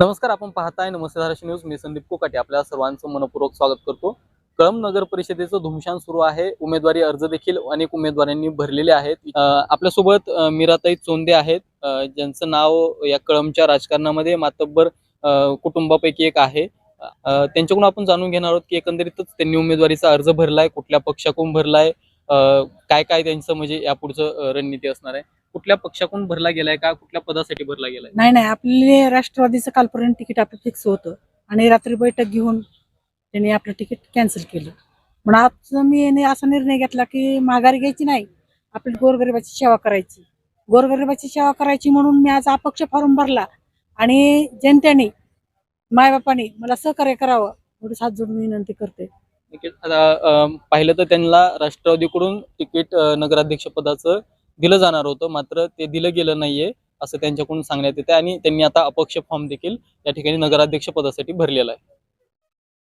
नमस्कार आपण पाहताय नमस्ते धाराशिव न्यूज मी संदीप कोकाटे. आपल्या सर्वांचं मनपूर्वक स्वागत करतो. कळंब नगर परिषदेचं धुमशान सुरू आहे. उमेदवारी अर्ज देखील अनेक उमेदवारांनी भरलेले आहेत. आपल्यासोबत मीराताई चोंदे आहेत. ज्यांचं नाव या कळमच्या राजकारणामध्ये मातब्बर कुटुंबापैकी एक आहे. त्यांच्याकडून आपण जाणून घेणार आहोत की एकंदरीतच त्यांनी उमेदवारीचा अर्ज भरलाय कुठल्या पक्षाकडून भरलाय काय काय त्यांचं म्हणजे यापुढचं पुढचं रणनीती असणार आहे. कुठल्या पक्षाकडून भरला गेलाय का? कुठल्या पदासाठी भरला गेलाय? नाही नाही. आपले राष्ट्रवादीचं कालपर्यंत तिकीट आपलं फिक्स होतं. आणि रात्री बैठक घेऊन त्यांनी आपलं तिकीट कॅन्सल केलं. म्हणून आज मी असा निर्णय घेतला की माघारी घ्यायची नाही. आपली गोरगरिबाची सेवा करायची. गोरगरिबाची सेवा करायची म्हणून मी आज अपक्ष फॉर्म भरला. आणि जनतेने मायबापाने मला सहकार्य करावं एवढं हात जोडून विनंती करते. पाहिलं तर त्यांना राष्ट्रवादीकडून तिकीट नगराध्यक्ष पदाचं दिलं जाणार होतं मात्र ते दिलं गेलं नाहीये असं त्यांच्याकडून सांगण्यात येते आणि त्यांनी आता अपक्ष फॉर्म देखील या ठिकाणी नगराध्यक्ष पदासाठी भरलेला आहे.